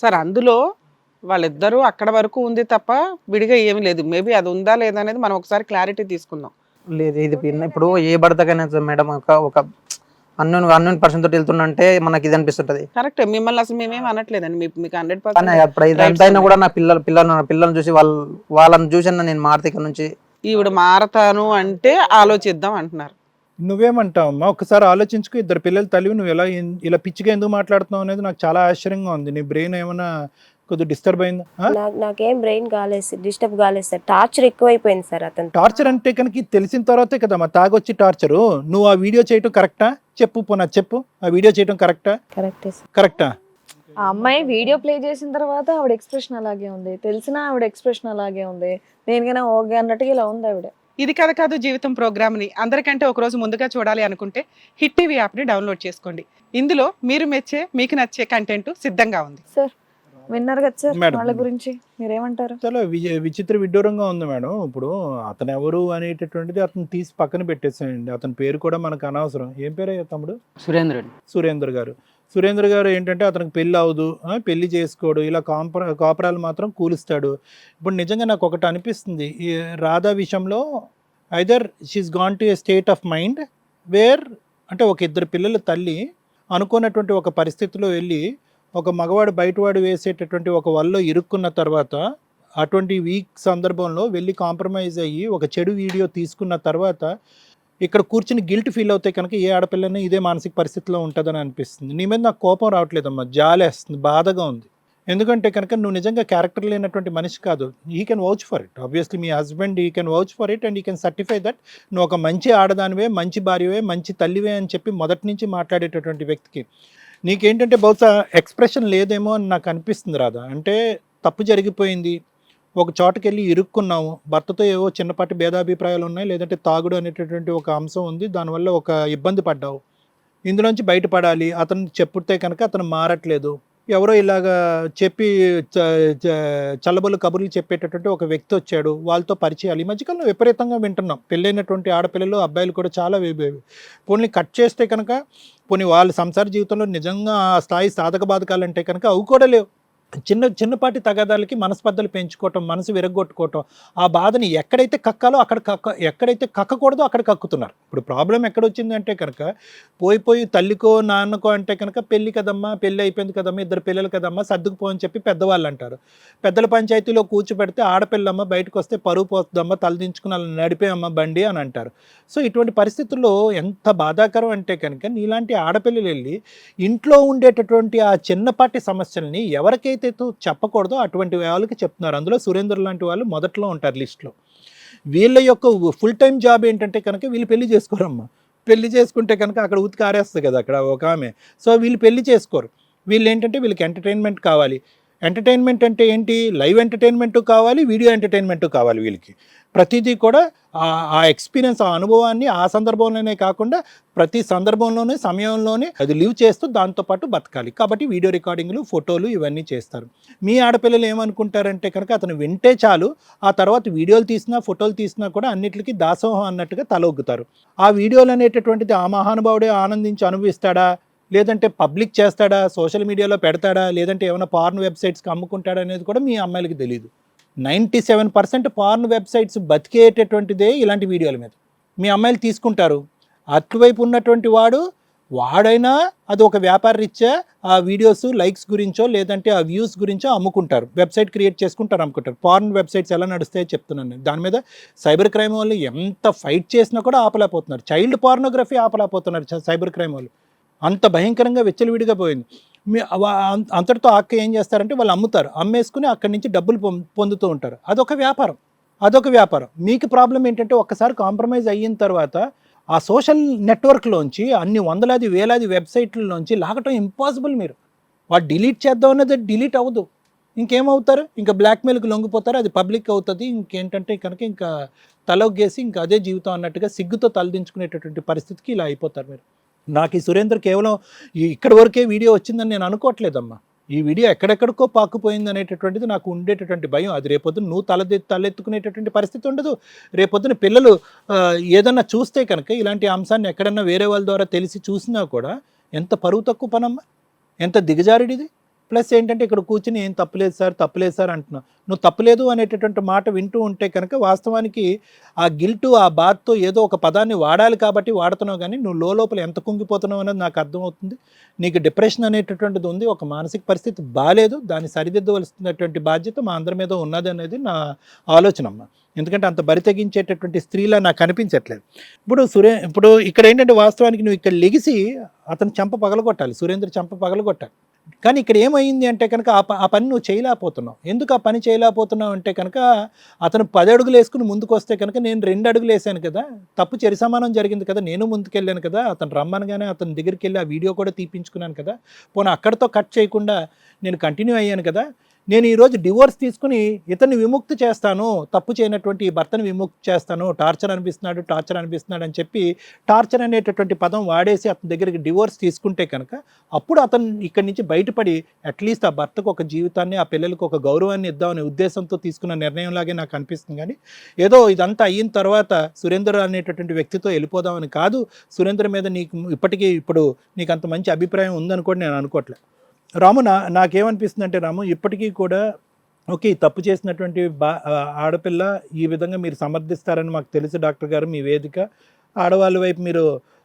Sir అందులో వాళ్ళిద్దరూ అక్కడ వరకు ఉంది తప్ప విడిగా ఏమీ లేదు. మేబీ అది ఉందా లేదా అనేది మనం ఒకసారి క్లారిటీ తీసుకుందాం. లేదు ఇది పిన్న- ఇప్పుడు ఏ భర్తకైనా సరే మేడం ఒక ఒక అన్నోన్ అన్నోన్ పర్సన్ తోటి వెళ్తుందంటే మనకి ఇది అనిపిస్తుంటది. కరెక్ట్. మిమ్మల్ని అసలు మేమేం అనట్లేదండి. మీ- మీకు హండ్రెడ్ కానీ పర్సెంట్ అప్పుడు అయినా కూడా నా పిల్లలు పిల్లలు నా పిల్లల్ని చూసి వాళ్ళు వాళ్ళని చూసి నేను మారుతి ఇక్కడ నుంచి ఈవిడ మారతాను అంటే ఆలోచిద్దాం అంటున్నారు. నువ్వేమంటావు అమ్మా? ఒకసారి ఆలోచించుకో ఇద్దరు పిల్లలు తల్లివి నువ్వు ఎలా ఇలా పిచ్చిగా ఎందుకు మాట్లాడుతున్నావు అనేది నాకు చాలా ఆశ్చర్యంగా ఉంది. నీ బ్రెయిన్ ఏమైనా కొద్దిగా డిస్టర్బ్ అయిందా? ఆ? నాకు నాకేం బ్రెయిన్ కాలేదు సార్ డిస్టర్బ్ కాలేదు సార్. టార్చర్ ఎక్కువైపోయింది సార్ అతను. టార్చర్ అంటే కనుక ఇది తెలిసిన తర్వాతే కదమ్మా తాగొచ్చి టార్చరు నువ్వు ఆ వీడియో చేయటం కరెక్టా చెప్పు పోనా చెప్పు. ఆ వీడియో చేయటం కరెక్టా కరెక్టే సార్. కరెక్టా ఆ అమ్మాయి వీడియో ప్లే చేసిన తర్వాత ఆవిడ ఎక్స్ప్రెషన్ అలాగే ఉంది. తెలిసిన ఆవిడ ఎక్స్ప్రెషన్ అలాగే ఉంది. దేనికైనా ఓకే అన్నట్టుగా ఇలా ఉంది ఆవిడ. ఇది కథ కాదు జీవితం ప్రోగ్రామ్ని అందరికంటే ఒక రోజు ముందుగా చూడాలి అనుకుంటే హిట్ టీవీ యాప్ని డౌన్లోడ్ చేసుకోండి. ఇందులో మీరు మెచ్చే మీకు నచ్చే కంటెంట్ సిద్ధంగా ఉంది. సార్ విన్నారు కదా సార్. వాళ్ళ గురించి? మీరేమంటారు? చాలా విచిత్ర విడ్డూరంగా ఉంది మేడం. ఇప్పుడు అతను ఎవరు అనేటటువంటిది అతను తీసి పక్కన పెట్టేసేయండి. అతని పేరు కూడా మనకు అనవసరం. ఏం పేరయ్యా తమ్ముడు? సురేంద్రుడు సురేందర్ గారు. సురేంద్ర గారు ఏంటంటే అతనికి పెళ్ళి అవదు ఆ, పెళ్ళి చేసుకోడు ఇలా కాంపర కాపురాలు మాత్రం కూలుస్తాడు. ఇప్పుడు నిజంగా నాకు ఒకటి అనిపిస్తుంది. ఈ రాధా విషయంలో either she's gone to a state of mind where అంటే ఒక ఇద్దరు పిల్లల తల్లి అనుకున్నటువంటి ఒక పరిస్థితిలో వెళ్ళి ఒక మగవాడు బయటవాడు వేసేటటువంటి ఒక వల్లో ఇరుక్కున్న తర్వాత అటువంటి వీక్ సందర్భంలో వెళ్ళి కాంప్రమైజ్ అయ్యి ఒక చెడు వీడియో తీసుకున్న తర్వాత ఇక్కడ కూర్చుని గిల్ట్ ఫీల్ అవుతే కనుక ఏ ఆడపిల్లని ఇదే మానసిక పరిస్థితిలో ఉంటుందని అనిపిస్తుంది. నీ మీద నాకు కోపం రావట్లేదమ్మా జాలేస్తుంది బాధగా ఉంది. ఎందుకంటే కనుక నువ్వు నిజంగా క్యారెక్టర్ లేనటువంటి మనిషి కాదు. He can vouch for it obviously me husband he can vouch for it and he can certify that నువ్వు ఒక మంచి ఆడదానివే మంచి భార్యవే మంచి తల్లివే అని చెప్పి మొదటి నుంచి మాట్లాడేటటువంటి వ్యక్తికి నీకేంటంటే బహుశా ఎక్స్ప్రెషన్ లేదేమో అని నాకు అనిపిస్తుంది రాదా అంటే తప్పు జరిగిపోయింది. ఒక చోటకెళ్ళి ఇరుక్కున్నాము. భర్తతో ఏవో చిన్నపాటి భేదాభిప్రాయాలు ఉన్నాయి. లేదంటే తాగుడు అనేటటువంటి ఒక అంశం ఉంది. దానివల్ల ఒక ఇబ్బంది పడ్డావు. ఇందులోంచి బయటపడాలి. అతను చెప్పుతే కనుక అతను మారట్లేదు. ఎవరో ఇలాగా చెప్పి చ- చల్లబొల్లు కబుర్లు చెప్పేటటువంటి ఒక వ్యక్తి వచ్చాడు. వాళ్ళతో పరిచయాలు. ఈ మధ్యకాలంలో విపరీతంగా వింటున్నాం. పెళ్ళైనటువంటి ఆడపిల్లలు అబ్బాయిలు కూడా చాలా పోనీ కట్ చేస్తే కనుక పోనీ వాళ్ళ సంసార జీవితంలో నిజంగా ఆ స్థాయి సాధక బాధకాలు అంటే కనుక అవి కూడా లేవు. చిన్న చిన్నపాటి తగాదాలకి మనస్పర్ధలు పెంచుకోవటం మనసు విరగొట్టుకోవటం ఆ బాధని ఎక్కడైతే కక్కాలో అక్కడ కక్క ఎక్కడైతే కక్కకూడదో అక్కడ కక్కుతున్నారు. ఇప్పుడు ప్రాబ్లం ఎక్కడ వచ్చిందంటే కనుక పోయి పోయి తల్లికో నాన్నకో అంటే కనుక పెళ్ళి కదమ్మా పెళ్ళి అయిపోయింది కదమ్మా ఇద్దరు పిల్లలు కదమ్మా సర్దుకుపో అని చెప్పి పెద్దవాళ్ళు అంటారు పెద్దల పంచాయతీలో కూర్చోబెడితే ఆడపిల్లమ్మ బయటకు వస్తే పరువు పోతుందమ్మా తలదించుకుని అలా నడిపేయమ్మ బండి అని అంటారు. సో ఇటువంటి పరిస్థితుల్లో ఎంత బాధాకరం అంటే కనుక నీలాంటి ఆడపిల్లలు వెళ్ళి ఇంట్లో ఉండేటటువంటి ఆ చిన్నపాటి సమస్యల్ని ఎవరికైతే ఏదైతే చెప్పకూడదో అటువంటి వాళ్ళకి చెప్తున్నారు. అందులో సురేందర్ లాంటి వాళ్ళు మొదట్లో ఉంటారు లిస్ట్లో. వీళ్ళ యొక్క ఫుల్ టైం జాబ్ ఏంటంటే కనుక వీళ్ళు పెళ్ళి చేసుకోరమ్మా. పెళ్ళి చేసుకుంటే కనుక అక్కడ ఉతికారేస్తుంది కదా అక్కడ ఒక ఆమె. సో వీళ్ళు పెళ్ళి చేసుకోరు. వీళ్ళు ఏంటంటే వీళ్ళకి ఎంటర్టైన్మెంట్ కావాలి. ఎంటర్టైన్మెంట్ అంటే ఏంటి? లైవ్ ఎంటర్టైన్మెంట్ కావాలి వీడియో ఎంటర్టైన్మెంట్ కావాలి వీళ్ళకి. ప్రతిదీ కూడా ఆ- ఎక్స్పీరియన్స్ ఆ అనుభవాన్ని ఆ సందర్భంలోనే కాకుండా ప్రతి సందర్భంలోనే సమయంలోనే అది లీవ్ చేస్తూ దాంతోపాటు బతకాలి. కాబట్టి వీడియో రికార్డింగ్లు ఫోటోలు ఇవన్నీ చేస్తారు. మీ ఆడపిల్లలు ఏమనుకుంటారంటే కనుక అతను వింటే చాలు ఆ తర్వాత వీడియోలు తీసినా ఫోటోలు తీసినా కూడా అన్నిటికీ దాసోహం అన్నట్టుగా తలొగ్గుతారు. ఆ వీడియోలు అనేటటువంటిది ఆ మహానుభావుడే ఆనందించి అనుభవిస్తాడా? లేదంటే పబ్లిక్ చేస్తాడా? సోషల్ మీడియాలో పెడతాడా? లేదంటే ఏమైనా పార్న్ వెబ్సైట్స్కి అమ్ముకుంటాడా అనేది కూడా మీ అమ్మాయిలకి తెలియదు ninety seven percent porn websites బతికేటటువంటిదే ఇలాంటి వీడియోల మీద. మీ అమ్మాయిలు తీసుకుంటారు. అటువైపు ఉన్నటువంటి వాడు వాడైనా అది ఒక వ్యాపార రీత్యా ఆ వీడియోస్ లైక్స్ గురించో లేదంటే ఆ వ్యూస్ గురించో అమ్ముకుంటారు. వెబ్సైట్ క్రియేట్ చేసుకుంటారు అమ్ముకుంటారు. పార్న్ వెబ్సైట్స్ ఎలా నడుస్తాయో చెప్తున్నాను నేను. దాని మీద సైబర్ క్రైమ్ వాళ్ళు ఎంత ఫైట్ చేసినా కూడా ఆపలేకపోతున్నారు. చైల్డ్ పార్నోగ్రఫీ ఆపలేకపోతున్నారు సైబర్ క్రైమ్ వాళ్ళు. అంత భయంకరంగా వెచ్చలివిడిగా పోయింది. మీ అంతటితో అక్క ఏం చేస్తారంటే వాళ్ళు అమ్ముతారు. అమ్మేసుకుని అక్కడి నుంచి డబ్బులు పొం- పొందుతూ ఉంటారు. అదొక వ్యాపారం. అదొక వ్యాపారం. మీకు ప్రాబ్లం ఏంటంటే ఒక్కసారి కాంప్రమైజ్ అయిన తర్వాత ఆ సోషల్ నెట్వర్క్లోంచి అన్ని వందలాది వేలాది వెబ్సైట్లలోంచి లాగటం ఇంపాసిబుల్ మీరు. వాడు డిలీట్ చేద్దాం అన్నది డిలీట్ అవ్వదు. ఇంకేమవుతారు? ఇంకా బ్లాక్మెయిల్కి లొంగిపోతారు. అది పబ్లిక్ అవుతుంది. ఇంకేంటంటే కనుక ఇంకా తలొగ్గేసి ఇంకా అదే జీవితం అన్నట్టుగా సిగ్గుతో తలదించుకునేటటువంటి పరిస్థితికి ఇలా అయిపోతారు మీరు. నాకు ఈ సురేందర్ కేవలం ఇక్కడ ఇక్కడి వరకే వీడియో వచ్చిందని నేను అనుకోవట్లేదమ్మా. ఈ వీడియో ఎక్కడెక్కడికో పాకుపోయింది అనేటటువంటిది నాకు ఉండేటటువంటి భయం. అది రేపొద్దున నువ్వు తలదె తలెత్తుకునేటటువంటి పరిస్థితి ఉండదు. రేపొద్దున పిల్లలు ఏదన్నా చూస్తే కనుక ఇలాంటి అంశాన్ని ఎక్కడన్నా వేరే వాళ్ళ ద్వారా తెలిసి చూసినా కూడా ఎంత పరువు తక్కువ పనమ్మా? ఎంత దిగజారుడిది? ప్లస్ ఏంటంటే ఇక్కడ కూర్చుని ఏం తప్పులేదు సార్ తప్పులేదు సార్ అంటున్నావు నువ్వు తప్పులేదు అనేటటువంటి మాట వింటూ ఉంటే కనుక వాస్తవానికి ఆ గిల్టు ఆ బాధతో ఏదో ఒక పదాన్ని వాడాలి కాబట్టి వాడుతున్నావు కానీ నువ్వు లోపల ఎంత కుంగిపోతున్నావు అనేది నాకు అర్థమవుతుంది. నీకు డిప్రెషన్ అనేటటువంటిది ఉంది ఒక మానసిక పరిస్థితి బాగాలేదు దాన్ని సరిదిద్దవలసినటువంటి బాధ్యత మా అందరి మీద ఉన్నది అనేది నా ఆలోచన అమ్మ. ఎందుకంటే అంత బరి తెగించేటటువంటి స్త్రీలా నాకు కనిపించట్లేదు ఇప్పుడు సురే ఇప్పుడు ఇక్కడ ఏంటంటే వాస్తవానికి నువ్వు ఇక్కడ లెగిసి అతను చంప పగలగొట్టాలి సురేంద్ర చంప పగలగొట్టాలి. కానీ ఇక్కడ ఏమైంది అంటే కనుక ఆ ఆ పని నువ్వు చేయలేకపోతున్నావు. ఎందుకు ఆ పని చేయలేకపోతున్నావు అంటే కనుక అతను పది అడుగులు వేసుకుని ముందుకు వస్తే కనుక నేను రెండు అడుగులు వేసాను కదా. తప్పు చెరి సమానం జరిగింది కదా. నేను ముందుకెళ్ళాను కదా. అతను రమ్మనగానే అతని దగ్గరికి వెళ్ళి ఆ వీడియో కూడా తీపించుకున్నాను కదా. పోనీ అక్కడితో కట్ చేయకుండా నేను కంటిన్యూ అయ్యాను కదా. నేను ఈరోజు డివోర్స్ తీసుకుని ఇతన్ని విముక్తి చేస్తాను తప్పు చేయనటువంటి ఈ భర్తను విముక్తి చేస్తాను టార్చర్ అనిపిస్తున్నాడు టార్చర్ అనిపిస్తున్నాడు అని చెప్పి టార్చర్ అనేటటువంటి పదం వాడేసి అతని దగ్గరికి డివోర్స్ తీసుకుంటే కనుక అప్పుడు అతను ఇక్కడి నుంచి బయటపడి అట్లీస్ట్ ఆ భర్తకు ఒక జీవితాన్ని ఆ పిల్లలకు ఒక గౌరవాన్ని ఇద్దామనే ఉద్దేశంతో తీసుకున్న నిర్ణయం లాగే నాకు అనిపిస్తుంది. కానీ ఏదో ఇదంతా అయిన తర్వాత సురేందర్ అనేటటువంటి వ్యక్తితో వెళ్ళిపోదామని కాదు సురేంద్ర మీద నీకు ఇప్పటికీ ఇప్పుడు నీకు అంత మంచి అభిప్రాయం ఉందని కూడా నేను అనుకోవట్లేదు రాము నా నాకేమనిపిస్తుందంటే రాము ఇప్పటికీ కూడా ఓకే ఈ తప్పు చేసినటువంటి బా ఆడపిల్ల ఈ విధంగా మీరు సమర్థిస్తారని మాకు తెలుసు డాక్టర్ గారు మీ వేదిక. ఆడవాళ్ళ వైపు మీరు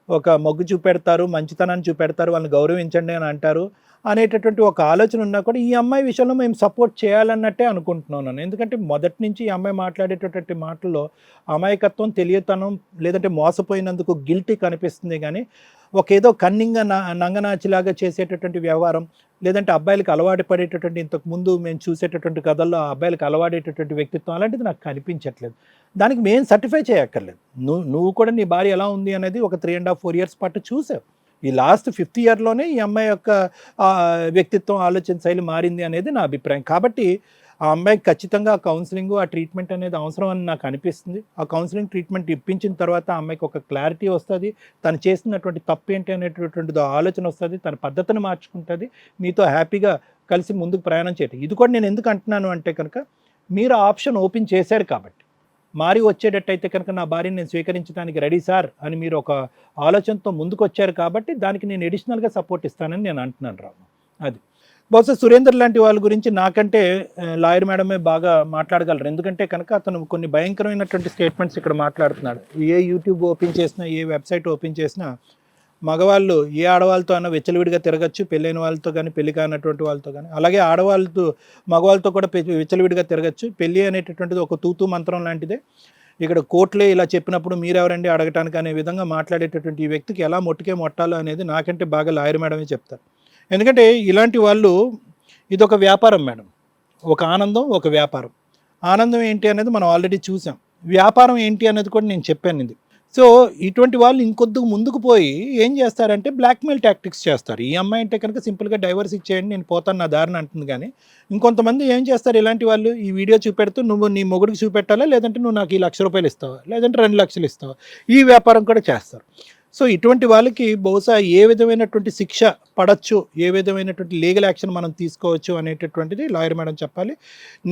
ఒక మొగ్గు చూపెడతారు మంచితనాన్ని చూపెడతారు వాళ్ళని గౌరవించండి అని అంటారు. అనేటటువంటి ఒక ఆలోచన ఉన్నా కూడా ఈ అమ్మాయి విషయంలో మేము సపోర్ట్ చేయాలన్నట్టే అనుకుంటున్నాను ఎందుకంటే మొదటి నుంచి ఈ అమ్మాయి మాట్లాడేటటువంటి మాటల్లో అమాయకత్వం తెలియతనం లేదంటే మోసపోయినందుకు గిల్టీ కనిపిస్తుంది కానీ ఒక ఏదో కన్నింగా నా నంగనాచిలాగా చేసేటటువంటి వ్యవహారం లేదంటే అబ్బాయిలకు అలవాటు పడేటటువంటి ఇంతకు ముందు మేము చూసేటటువంటి కథల్లో ఆ అబ్బాయిలకు అలవాడేటటువంటి వ్యక్తిత్వం అలాంటిది నాకు కనిపించట్లేదు. దానికి మేము సర్టిఫై చేయక్కర్లేదు. నువ్వు నువ్వు కూడా నీ భార్య ఎలా ఉంది అనేది ఒక three and half four years పాటు చూసావు. ఈ లాస్ట్ ఫిఫ్త్ ఇయర్లోనే ఈ అమ్మాయి యొక్క వ్యక్తిత్వం ఆలోచన శైలి మారింది అనేది నా అభిప్రాయం. కాబట్టి ఆ అమ్మాయికి ఖచ్చితంగా ఆ కౌన్సిలింగ్ ఆ ట్రీట్మెంట్ అనేది అవసరం అని నాకు అనిపిస్తుంది. ఆ కౌన్సిలింగ్ ట్రీట్మెంట్ ఇప్పించిన తర్వాత ఆ అమ్మాయికి ఒక క్లారిటీ వస్తుంది. తను చేసినటువంటి తప్పు ఏంటి అనేటటువంటిది ఆలోచన వస్తుంది. తన పద్ధతిని మార్చుకుంటుంది. మీతో హ్యాపీగా కలిసి ముందుకు ప్రయాణం చేయటం. ఇది కూడా నేను ఎందుకు అంటున్నాను అంటే కనుక మీరు ఆప్షన్ ఓపెన్ చేశారు కాబట్టి. మారి వచ్చేటట్టయితే కనుక నా భార్యని నేను స్వీకరించడానికి రెడీ సార్ అని మీరు ఒక ఆలోచనతో ముందుకు వచ్చారు కాబట్టి దానికి నేను ఎడిషనల్గా సపోర్ట్ ఇస్తానని నేను అంటున్నాను రాము. అది. బహుశా సురేందర్ లాంటి వాళ్ళ గురించి నాకంటే లాయర్ మేడమే బాగా మాట్లాడగలరు. ఎందుకంటే కనుక అతను కొన్ని భయంకరమైనటువంటి స్టేట్మెంట్స్ ఇక్కడ మాట్లాడుతున్నాడు. ఏ యూట్యూబ్ ఓపెన్ చేసినా ఏ వెబ్సైట్ ఓపెన్ చేసినా మగవాళ్ళు ఏ ఆడవాళ్ళతో అయినా విచ్చలవిడిగా తిరగచ్చు పెళ్ళైన వాళ్ళతో కానీ పెళ్ళి కానటువంటి వాళ్ళతో కానీ అలాగే ఆడవాళ్ళతో మగవాళ్ళతో కూడా పె- విచ్చలవిడిగా తిరగచ్చు. పెళ్ళి అనేటటువంటిది ఒక తూతు మంత్రం లాంటిదే. ఇక్కడ కోర్టులే ఇలా చెప్పినప్పుడు మీరెవరండి అడగటానికి అనే విధంగా మాట్లాడేటటువంటి ఈ వ్యక్తికి ఎలా మొట్టుకే మొట్టాలో అనేది నాకంటే బాగా లాయర్ మేడమే చెప్తారు. ఎందుకంటే ఇలాంటి వాళ్ళు ఇదొక వ్యాపారం మేడం. ఒక ఆనందం ఒక వ్యాపారం. ఆనందం ఏంటి అనేది మనం ఆల్రెడీ చూసాం. వ్యాపారం ఏంటి అనేది కూడా నేను చెప్పాను ఇది. సో ఇటువంటి వాళ్ళు ఇంకొద్దు ముందుకు పోయి ఏం చేస్తారంటే బ్లాక్మెయిల్ టాక్టిక్స్ చేస్తారు. ఈ అమ్మాయి అంటే కనుక సింపుల్గా డైవర్స్ ఇచ్చేయండి నేను పోతాను నా దారిని అంటుంది కానీ ఇంకొంతమంది ఏం చేస్తారు? ఇలాంటి వాళ్ళు ఈ వీడియో చూపెడుతూ నువ్వు నీ మొగుడికి చూపెట్టాలా? లేదంటే నువ్వు నాకు ఈ లక్ష రూపాయలు ఇస్తావా? లేదంటే రెండు లక్షలు ఇస్తావా? ఈ వ్యాపారం కూడా చేస్తారు. సో ఇటువంటి వాళ్ళకి బహుశా ఏ విధమైనటువంటి శిక్ష పడచ్చు ఏ విధమైనటువంటి లీగల్ యాక్షన్ మనం తీసుకోవచ్చు అనేటటువంటిది లాయర్ మేడం చెప్పాలి.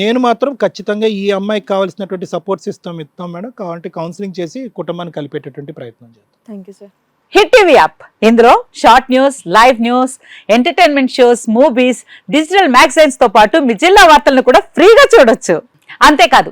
నేను మాత్రం ఖచ్చితంగా ఈ అమ్మాయికి కావాల్సినటువంటి సపోర్ట్ సిస్టమ్ ఇస్తాం మేడం. కావాలంటే కౌన్సిలింగ్ చేసి కుటుంబాన్ని కలిపేటటువంటి ప్రయత్నం చేద్దాం. Thank you sir hit TV app ఇందులో short news live news entertainment shows movies digital మ్యాగజైన్స్తో పాటు మీ జిల్లా వార్తలను కూడా ఫ్రీగా చూడొచ్చు. అంతేకాదు